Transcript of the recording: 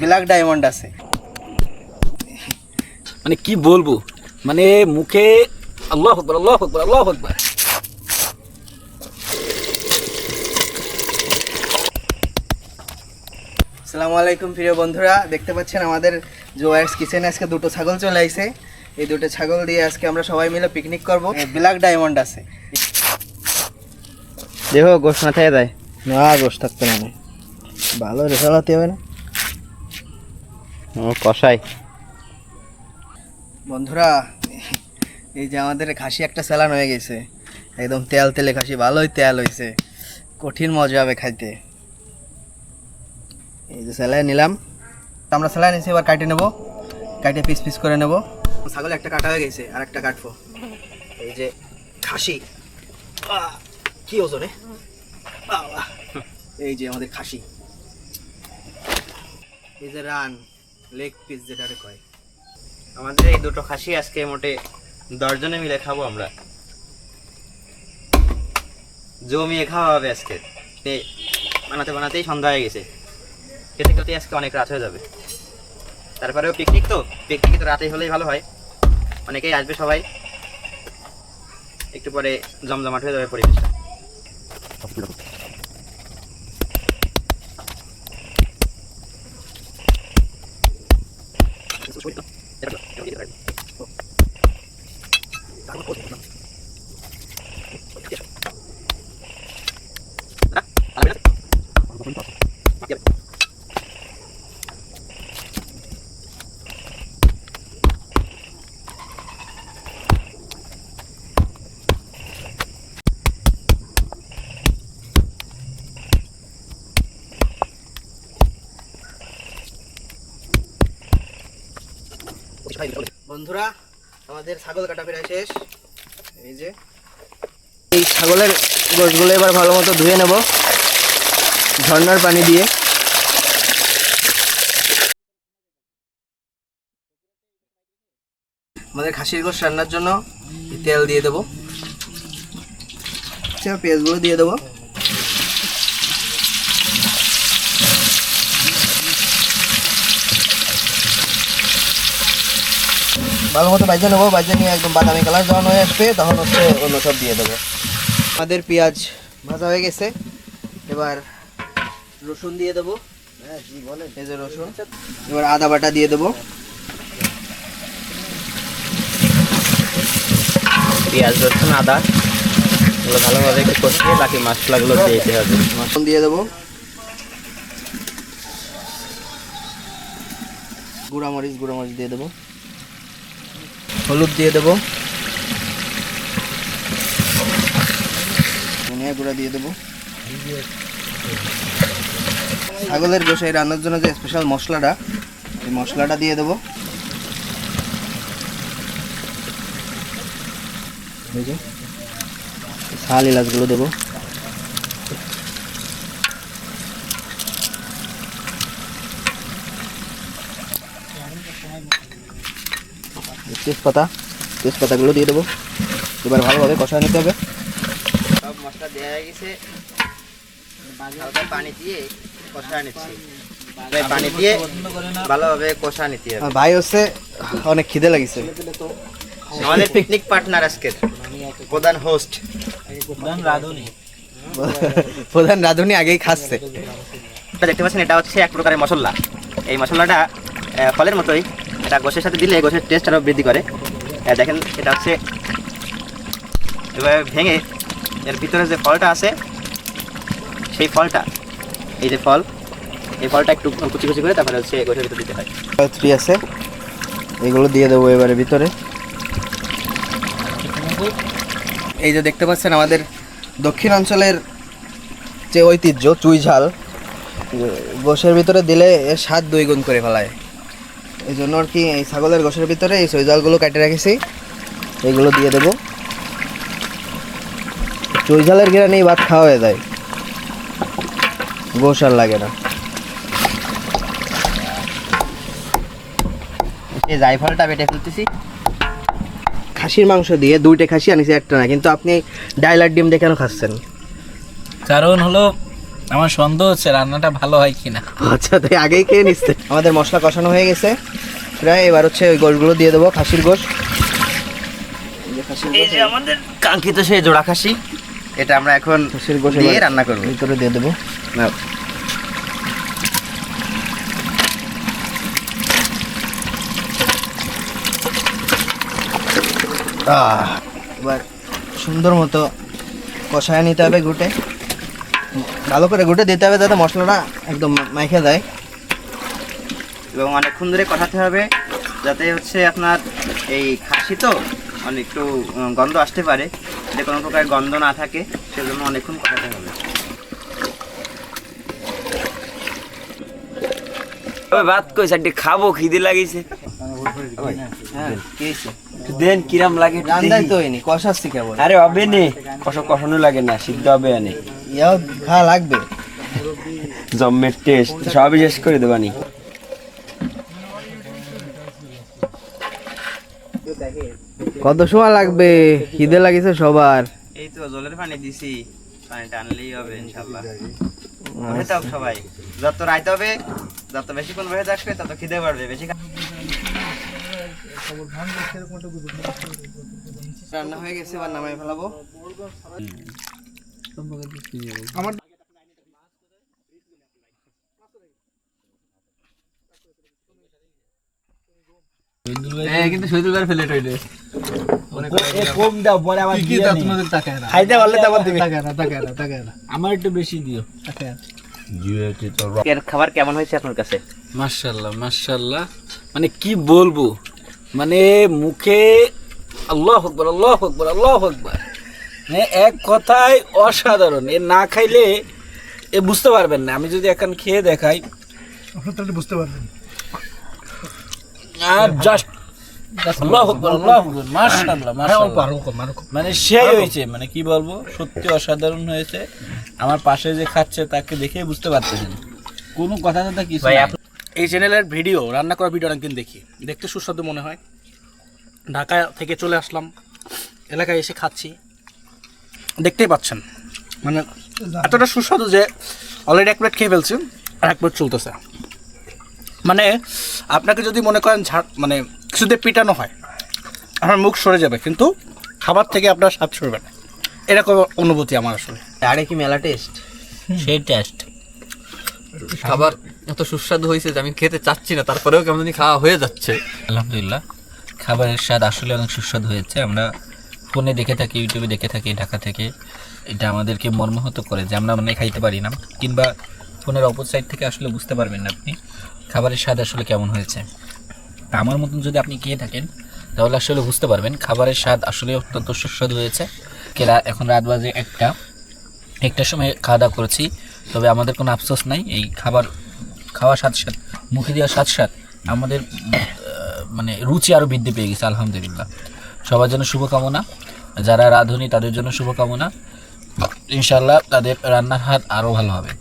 Black diamond আছে। মানে কি বলব? মানে মুখে আল্লাহ আকবার আল্লাহ আকবার আল্লাহ আকবার। আসসালামু আলাইকুম প্রিয় বন্ধুরা দেখতে পাচ্ছেন আমাদের জোয়ার্স কিচেনে আজকে দুটো ছাগল চলে আইছে। এই দুটো ছাগল দিয়ে আজকে আমরা সবাই মিলে পিকনিক করব। ব্ল্যাক ডায়মন্ড আছে। দেখো গোশ না থেকে যায় না গোশ থাকতে না। ভালো রেসালাতে হবে না। কষাই বন্ধুরা, এই যে আমাদের খাসি একটা স্যালান হয়ে গেছে। একদম তেল তেলে খাসি, ভালোই তেল হয়েছে কঠিন মজা হবে খাইতে। এই যে স্যালাই নিলাম। আমরা স্যালাই নিয়েছি এবার কাটে নেব। কাটে পিস পিস করে নেব। ছাগল একটা কাটা হয়ে গেছে, আর একটা কাটবো। এই যে খাসি। কি ওজনে? এই যে আমাদের খাসি। এই যে রান। লেগ পিস যেটারে কয়। আমাদের এই দুটো খাসি আজকে মোটে দশজনে মিলে খাব আমরা। জমিয়ে খাওয়া হবে আজকে। বানাতে বানাতেই সন্ধ্যা হয়ে গেছে। খেতে খেতে আজকে অনেক রাত হয়ে যাবে। তারপরেও পিকনিক তো। পিকনিক তো রাতেই হলেই ভালো হয়। অনেকেই আসবে সবাই। একটু পরে জমজমাট হয়ে যাবে পরিবেশটা। বন্ধুরা আমাদের ছাগল কাটা প্রায় শেষ। এই যে। এই ছাগলের গোশগুলো এবার ভালো মতো ধুয়ে নেব। ঝর্ণার পানি দিয়ে। আমাদের খাসির গোশ রান্নার জন্য তেল দিয়ে দেবো। আচ্ছা পেঁয়াজগুলো দিয়ে দেবো। ভালো মতো বাজে নেব বাজে নিয়ে একদম বাদামি কালার যখন হয়ে আসবে তখন হচ্ছে অন্য সব দিয়ে দেবো। আমাদের পেঁয়াজ ভাজা হয়ে গেছে। এবার রসুন দিয়ে দেবো। এই যে রসুন। এবার আদা বাটা দিয়ে দেবো। পেঁয়াজ রসুন আদা এগুলো ভালোভাবে একটু কষিয়ে বাকি মশলাগুলো দিয়ে দিতে হবে। রসুন দিয়ে দেবো। গুঁড়া মরিচ গুঁড়া মরিচ দিয়ে দেবো। হলুদ দিয়ে দেবো। ধনিয়া গুঁড়া দিয়ে দেবো। ছাগলের গোসাই রান্নার জন্য যে স্পেশাল মশলাটা, এই মশলাটা দিয়ে দেবো। শাল এলাচগুলো দেবো। তেজপাতা তেজপাতাগুলো দিয়ে দেবো। এবার ভালোভাবে কষা নিতে হবে। সব মশলা দেওয়া হয়ে গেছে। হালকা পানি দিয়ে কষা নিচ্ছি। এবার পানি দিয়ে ভালোভাবে কষা নিতে হবে। ভাই হচ্ছে অনেক খিদে লাগিছে। আমাদের পিকনিক পার্টনার আজকের। প্রধান হোস্ট প্রধান রাঁধুনি। আগেই খাচ্ছে। দেখতে পাচ্ছেন এটা হচ্ছে এক প্রকারের মশলা। এই মশলাটা ফলের মতোই। এটা গোশের সাথে দিলে গোশের টেস্ট আরও বৃদ্ধি করে। আহ, দেখেন এটা হচ্ছে এবার ভেঙে এর ভিতরে যে ফলটা আছে সেই ফলটা এই যে ফল এই ফলটা একটু কুচি কুচি করে তারপরে হচ্ছে গোশের ভিতরে দিতে হয়। থ্রি আছে। এগুলো দিয়ে দেবো এবারে ভিতরে। এই যে দেখতে পাচ্ছেন আমাদের দক্ষিণ অঞ্চলের যে ঐতিহ্য চুই ঝাল গোশের ভিতরে দিলে এর স্বাদ দুই গুণ করে ফেলায়। এই জন্য আর কি এই ছাগলের গোশের ভিতরে এই চুই ঝালগুলো কেটে রেখেছি। এইগুলো দিয়ে দেবো। ঝালের ঘেরানেই ভাত খাওয়া হয়ে যায়। গোশ আর লাগে না। এই জায়ফলটা বেটে ফেলতেছি। খাসির মাংস দিয়ে দুইটা খাসি আনিছি, একটা না। কিন্তু আপনি ডাইলার ডিম দিয়ে কেন খাচ্ছেন? কারণ হলো আমার সন্দেহ হচ্ছে রান্নাটা ভালো হয় কিনা। আচ্ছা তাই আগেই খেয়ে নিচ্ছে। আমাদের মশলা কষানো হয়ে গেছে। প্রায় এবার হচ্ছে ওই গোশগুলো দিয়ে দেবো খাসির গোশ। এই যে আমাদের কাঙ্ক্ষিত সেই জোড়া খাসি এটা আমরা এখন খাসির গোশ দিয়ে রান্না করব। ভিতরে দিয়ে দেবো। এবার সুন্দর মতো কষায় নিতে হবে গুটে ভালো করে গুটে দিতে হবে যাতে মশলাটা একদম মাইখে দেয় এবং অনেকক্ষণ ধরে কষাতে হবে যাতে হচ্ছে আপনার এই খাসি তো অনেক একটু গন্ধ আসতে পারে। যে কোনো প্রকার গন্ধ না থাকে সেজন্য অনেকক্ষণ কষাতে হবে। ভাত কই সাইডে খাব খিদে লাগিছে। হ্যাঁ কি দেন কিরাম লাগে একটু রান্দাই তো হয়নি কষাচ্ছি কেবল। আরে হবে নে। কষা কষানো লাগে না সিদ্ধ হবে আনে ইয়াও খাওয়া লাগবে। জম্মের টেস্ট সবই শেষ করে দেবানি কত সময় লাগবে? খিদে লাগিছে সবার। এই তো জলের পানি দিছি পানিটা আনলেই হবে ইনশাল্লাহ বসে থাক সবাই। যত রাইতে হবে যত বেশিক্ষণ বসে থাকবে তত খিদে বাড়বে বেশি রান্না হয়ে গেছে এবার নামাই ফেলাবো। কিন্তু শহীদুল ভাই ফেলে টইলে। কম দাও পরে আবার খাইতে পারলে তো আবার দিবে। আমার একটু বেশি দিও। এর খাবার কেমন হয়েছে আপনার কাছে? মাশাল্লাহ মাশাল্লাহ মানে কি বলব? মানে মুখে আল্লাহ আকবর আল্লাহ আকবর আল্লাহ আকবর। এক কথায় অসাধারণ। এ না খাইলে এ বুঝতে পারবেন না। আমি যদি এখন খেয়ে দেখাই। বুঝতে পারবেন। আর জাস্ট আল্লাহ আকবর আল্লাহ আকবর মাশাআল্লাহ মাশাআল্লাহ। মানে সেই হয়েছে মানে কি বলব সত্যি অসাধারণ হয়েছে। আমার পাশে যে খাচ্ছে তাকে দেখেই বুঝতে পারতেছেন। কোনো কথা কথা কিছু এই চ্যানেলের ভিডিও রান্না করা ভিডিও অনেকদিন দেখি। দেখতে সুস্বাদু মনে হয়। ঢাকা থেকে চলে আসলাম। এলাকায় এসে খাচ্ছি। দেখতেই পাচ্ছেন। মানে এতটা সুস্বাদু যে অলরেডি এক প্লেট খেয়ে ফেলছি আর এক প্লেট চলতেছে। মানে আপনাকে যদি মনে করেন ঝাড় মানে কিছুতে পিটানো হয় আমার মুখ সরে যাবে কিন্তু খাবার থেকে আপনার স্বাদ সরবে না। এরকম অনুভূতি আমার আসলে। আরে কি মেলা টেস্ট সেই টেস্ট খাবার এত সুস্বাদু হয়েছে যে আমি খেতে চাচ্ছি না তারপরেও কেমন খাওয়া হয়ে যাচ্ছে। আলহামদুলিল্লাহ খাবারের স্বাদ আসলে অনেক সুস্বাদু হয়েছে। আমরা ফোনে দেখে থাকি, ইউটিউবে দেখে থাকি, ঢাকা থেকে। এটা আমাদেরকে মর্মাহত করে যে আমরা মানে খাইতে পারি না। কিংবা ফোনের অপর সাইড থেকে আসলে বুঝতে পারবেন না আপনি খাবারের স্বাদ আসলে কেমন হয়েছে। আমার মতন যদি আপনি খেয়ে থাকেন, তাহলে আসলে বুঝতে পারবেন খাবারের স্বাদ আসলে অত্যন্ত সুস্বাদু হয়েছে। কেরা এখন রাত বাজে একটা। একটার সময় খাওয়া দাওয়া করেছি, তবে আমাদের কোনো আফসোস নাই। এই খাবার খাওয়ার সাথে সাথে, মুখে দেওয়ার সাথে সাথে আমাদের মানে রুচি আরও বৃদ্ধি পেয়ে গেছে, আলহামদুলিল্লাহ। সবার জন্য শুভকামনা। যারা রাঁধুনি, তাদের জন্য শুভকামনা। ইনশাল্লাহ তাদের রান্নার হাত আরও ভালো হবে।